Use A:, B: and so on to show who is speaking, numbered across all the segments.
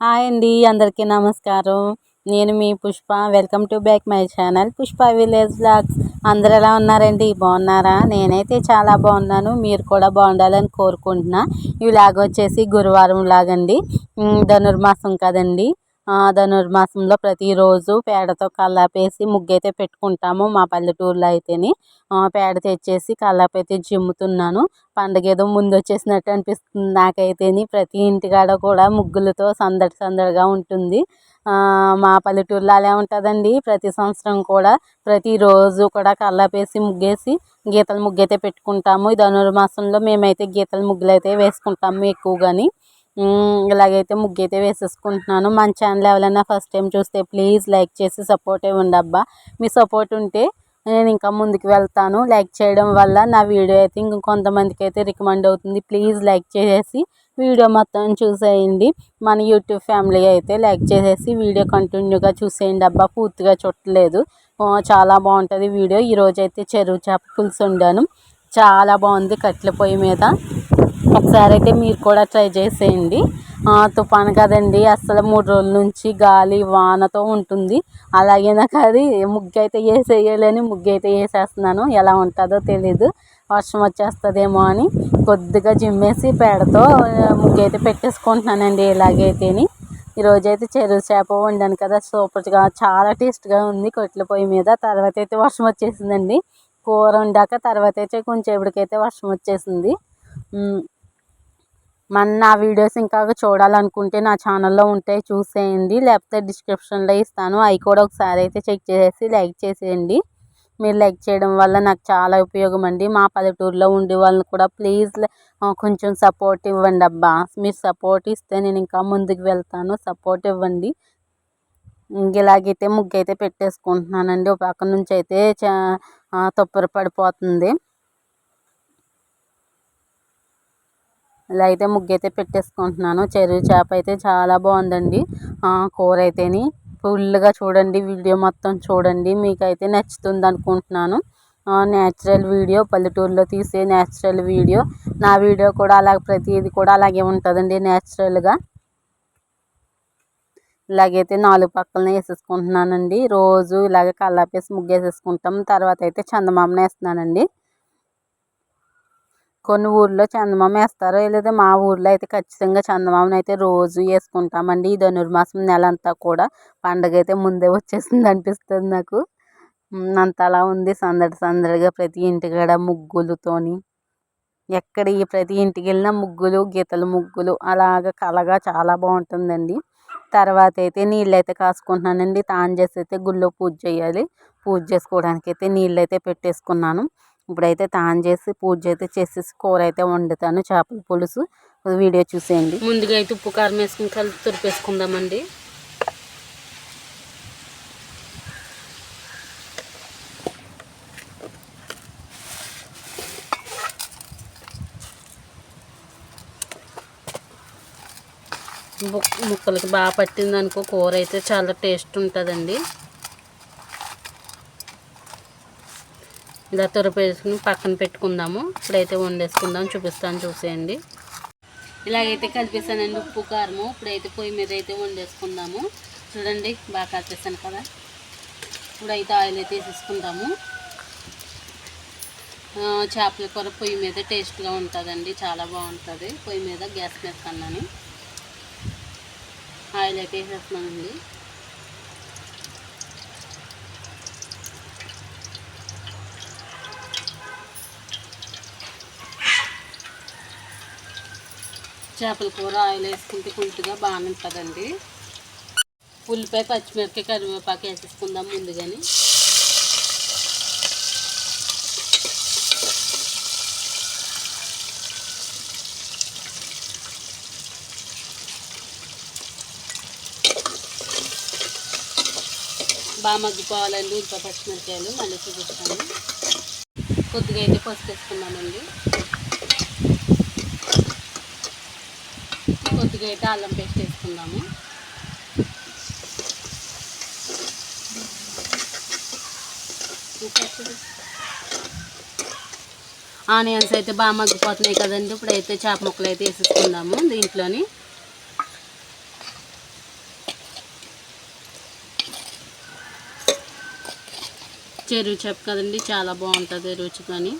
A: Hi అండి అందరికీ నమస్కారం. నేను మీ Pushpa. Welcome to back my channel Pushpa village blogs అందరు ఎలా ఉన్నారండి? బాగున్నారా? నేనైతే చాలా బాగున్నాను. మీరు కూడా బాగుండాలని కోరుకుంటున్నా. ఈ వ్లాగ్ వచ్చేసి గురువారం లాగండి ధనుర్మాసం కదండి. ధనుర్మాసంలో ప్రతిరోజు పేడతో కల్లాపేసి ముగ్గు అయితే పెట్టుకుంటాము మా పల్లెటూరులో అయితేని. పేడ తెచ్చేసి కల్లాపైతే జిమ్ముతున్నాను. పండగ ఏదో ముందు వచ్చేసినట్టు అనిపిస్తుంది నాకైతేని. ప్రతి ఇంటికాడ కూడా ముగ్గులతో సందడి సందడిగా ఉంటుంది. మా పల్లెటూరులో అలా ఉంటుందండి. ప్రతి సంవత్సరం కూడా ప్రతిరోజు కూడా కల్లాపేసి ముగ్గేసి గీతల ముగ్గు అయితే పెట్టుకుంటాము. ఈ ధనుర్మాసంలో మేమైతే గీతల ముగ్గులు అయితే వేసుకుంటాము ఎక్కువగాని. ఇలాగైతే ముగ్గు అయితే వేసేసుకుంటున్నాను. మన ఛానల్ ఎవరైనా ఫస్ట్ టైం చూస్తే ప్లీజ్ లైక్ చేసి సపోర్ట్ ఇవ్వండి అబ్బా. మీ సపోర్ట్ ఉంటే నేను ఇంకా ముందుకు వెళ్తాను. లైక్ చేయడం వల్ల నా వీడియో అయితే ఇంకొంతమందికి అయితే రికమెండ్ అవుతుంది. ప్లీజ్ లైక్ చేసేసి వీడియో మొత్తం చూసేయండి. మన యూట్యూబ్ ఫ్యామిలీ అయితే లైక్ చేసేసి వీడియో కంటిన్యూగా చూసేయండి అబ్బా. పూర్తిగా చుట్టలేదు. చాలా బాగుంటుంది వీడియో ఈరోజు అయితే చెరువు చేప పులుసు వండాను. చాలా బాగుంది కట్టెల పొయ్యి మీద. ఒకసారి అయితే మీరు కూడా ట్రై చేసేయండి. తుఫాను కదండి అసలు మూడు రోజుల నుంచి గాలి వానతో ఉంటుంది. అలాగే నాకు అది ముగ్గు అయితే వేసేయలేని ముగ్గు అయితే వేసేస్తున్నాను. ఎలా ఉంటుందో తెలీదు. వర్షం వచ్చేస్తుందేమో అని కొద్దిగా జిమ్మేసి పేడతో ముగ్గు అయితే పెట్టేసుకుంటున్నానండి ఇలాగైతేని. ఈరోజైతే చెరువు చేప వండాను కదా సూపర్గా చాలా టేస్ట్గా ఉంది కొట్ల పొయ్యి మీద. తర్వాత అయితే వర్షం వచ్చేసిందండి. కూర వండాక తర్వాత అయితే కొంచెంసేపటికైతే వర్షం వచ్చేసింది. మన నా వీడియోస్ ఇంకా చూడాలనుకుంటే నా ఛానల్లో ఉంటాయి చూసేయండి. లేకపోతే డిస్క్రిప్షన్లో ఇస్తాను. అవి కూడా ఒకసారి అయితే చెక్ చేసి లైక్ చేసేయండి. మీరు లైక్ చేయడం వల్ల నాకు చాలా ఉపయోగం అండి. మా పల్లెటూరులో ఉండే వాళ్ళని కూడా ప్లీజ్ కొంచెం సపోర్ట్ ఇవ్వండి అబ్బా. మీరు సపోర్ట్ ఇస్తే నేను ఇంకా ముందుకు వెళ్తాను. సపోర్ట్ ఇవ్వండి. ఇలాగైతే ముగ్గు అయితే పెట్టేసుకుంటున్నానండి. ఒక పక్క నుంచి అయితే చా తొప్పర పడిపోతుంది. ఇలా అయితే ముగ్గు అయితే పెట్టేసుకుంటున్నాను. చెరువు చేప అయితే చాలా బాగుందండి. కూర అయితేని ఫుల్గా చూడండి. వీడియో మొత్తం చూడండి. మీకైతే నచ్చుతుంది అనుకుంటున్నాను న్యాచురల్ వీడియో పల్లెటూరులో తీసే న్యాచురల్ వీడియో. నా వీడియో కూడా అలాగ ప్రతిదీ కూడా అలాగే ఉంటుందండి న్యాచురల్గా ఇలాగైతే నాలుగు పక్కలనే వేసేసుకుంటున్నానండి. రోజు ఇలాగే కల్లాపేసి ముగ్గు వేసేసుకుంటాం తర్వాత అయితే చందమామను వేస్తున్నానండి. కొన్ని ఊర్లో చందమామ వేస్తారు లేదా మా ఊర్లో అయితే ఖచ్చితంగా చందమామని అయితే రోజు వేసుకుంటామండి. ఈ ధనుర్మాసం నెల అంతా కూడా పండగ అయితే ముందే వచ్చేసింది అనిపిస్తుంది నాకు. అంతలా ఉంది సందడి సందడిగా ప్రతి ఇంటికాడ ముగ్గులతోని. ఎక్కడ ఈ ప్రతి ఇంటికి వెళ్ళినా ముగ్గులు గీతలు ముగ్గులు అలాగ కలగా చాలా బాగుంటుందండి. తర్వాత అయితే నీళ్ళు అయితే కాసుకుంటున్నానండి. తాన్ చేసి అయితే గుళ్ళో పూజ చేయాలి. పూజ చేసుకోవడానికి అయితే నీళ్ళు అయితే పెట్టేసుకున్నాను. ఇప్పుడైతే తాను చేసి పూజ అయితే చేసేసి కూర అయితే వండుతాను. చేపల పులుసు. వీడియో చూసేయండి.
B: ముందుగా అయితే ఉప్పు కారం వేసుకుని కలిపి తురిపేసుకుందామండి. ముక్కలకి బాగా పట్టింది అనుకో కూర అయితే చాలా టేస్ట్ ఉంటుందండి. ఇలా తురపేసుకుని పక్కన పెట్టుకుందాము. ఇప్పుడైతే వండేసుకుందాం చూపిస్తాను చూసేయండి. ఇలాగైతే కలిపేసానండి ఉప్పు కారము. ఇప్పుడైతే పొయ్యి మీద అయితే వండేసుకుందాము. చూడండి బాగా కలిపేసాను కదా. ఇప్పుడైతే ఆయిల్ అయితే వేసేసుకుందాము. చేపల కూర పొయ్యి మీద టేస్ట్గా ఉంటుందండి చాలా బాగుంటుంది. పొయ్యి మీద గ్యాస్ మీద కన్నాని. ఆయిల్ అయితే వేసేస్తున్నానండి చేపల కూర ఆయిల్ వేసుకుంటే కొంచెంగా బాగానే ఉంటుందండి ఉల్లిపాయ పచ్చిమిరపకాయ కరివేపాకు వేసేసుకుందాం ముందుగానే. బాగా మగ్గిపోవాలండి ఇంకా పచ్చిమిరకాయలు మళ్ళీ చూపిస్తాను. కొద్దిగా అయితే పసుపు వేసుకున్నామండి కొద్దిగా అయితే అల్లం పేస్ట్ వేసుకుందాము. ఆనియన్స్ అయితే బాగా మగ్గిపోతున్నాయి కదండి. ఇప్పుడు అయితే చేప ముక్కలు అయితే వేసేసుకుందాము దీంట్లోని. చెరువు చెప్పు కదండి చాలా బాగుంటుంది రుచి కానీ.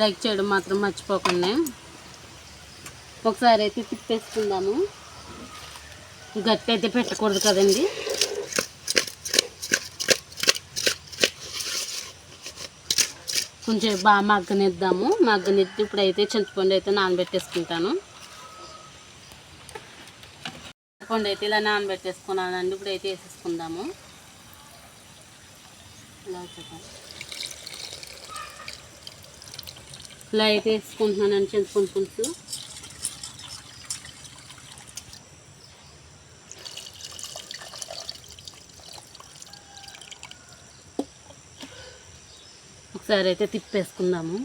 B: లైక్ చేయడం మాత్రం మర్చిపోకుండా. ఒకసారి అయితే తిప్పేసుకుందాము. గట్టి అయితే పెట్టకూడదు కదండి. కొంచెం బాగా మగ్గనిద్దాము. మగ్గనిద్ది ఇప్పుడైతే చింతపండు అయితే నానబెట్టేసుకుంటాను. చింతపండు అయితే ఇలా నానబెట్టేసుకున్నానండి. అయితే వేసేసుకుందాము. ఇలా చెప్పండి ఇలా అయితే వేసుకుంటున్నానండి చింతపండు పులుసు. ఒకసారి అయితే తిప్పేసుకుందాము.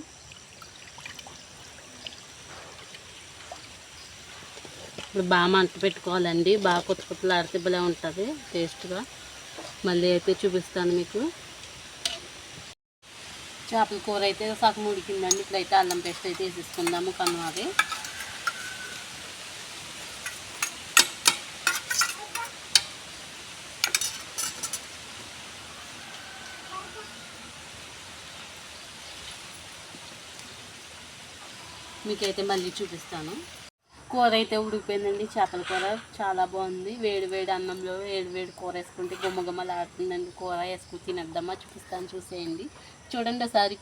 B: ఇప్పుడు బాగా మంట పెట్టుకోవాలండి. బాగా కొత్త కొత్తలు అరటిబలే ఉంటుంది టేస్ట్గా. మళ్ళీ అయితే చూపిస్తాను మీకు. చేపల కూర అయితే సగం ఉడికిందండి. ఇప్పుడైతే అల్లం పేస్ట్ అయితే వేసేసుకుందాము కనుమది మీకైతే మళ్ళీ చూపిస్తాను. కూర అయితే ఉడికిపోయిందండి చేపల కూర. చాలా బాగుంది. వేడి వేడి అన్నంలో వేడి వేడి కూర వేసుకుంటే గుమ్మ కూర వేసుకుని తినేద్దామా చూపిస్తాను చూసేయండి. చూడండి ఒకసారి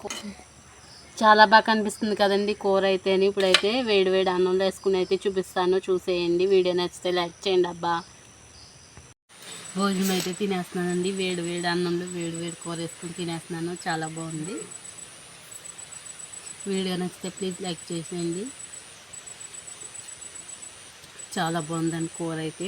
B: చాలా బాగా కనిపిస్తుంది కదండి కూర అయితే ఇప్పుడైతే వేడి వేడి అన్నంలో వేసుకుని అయితే చూపిస్తాను చూసేయండి. వీడియో నచ్చితే లైక్ చేయండి అబ్బా. భోజనం అయితే తినేస్తున్నానండి. వేడి వేడి అన్నంలో వేడి వేడి కూర వేసుకుని తినేస్తున్నాను. చాలా బాగుంది. వీడియో నచ్చితే ప్లీజ్ లైక్ చేసేయండి. చాలా బాగుందండి కూర అయితే.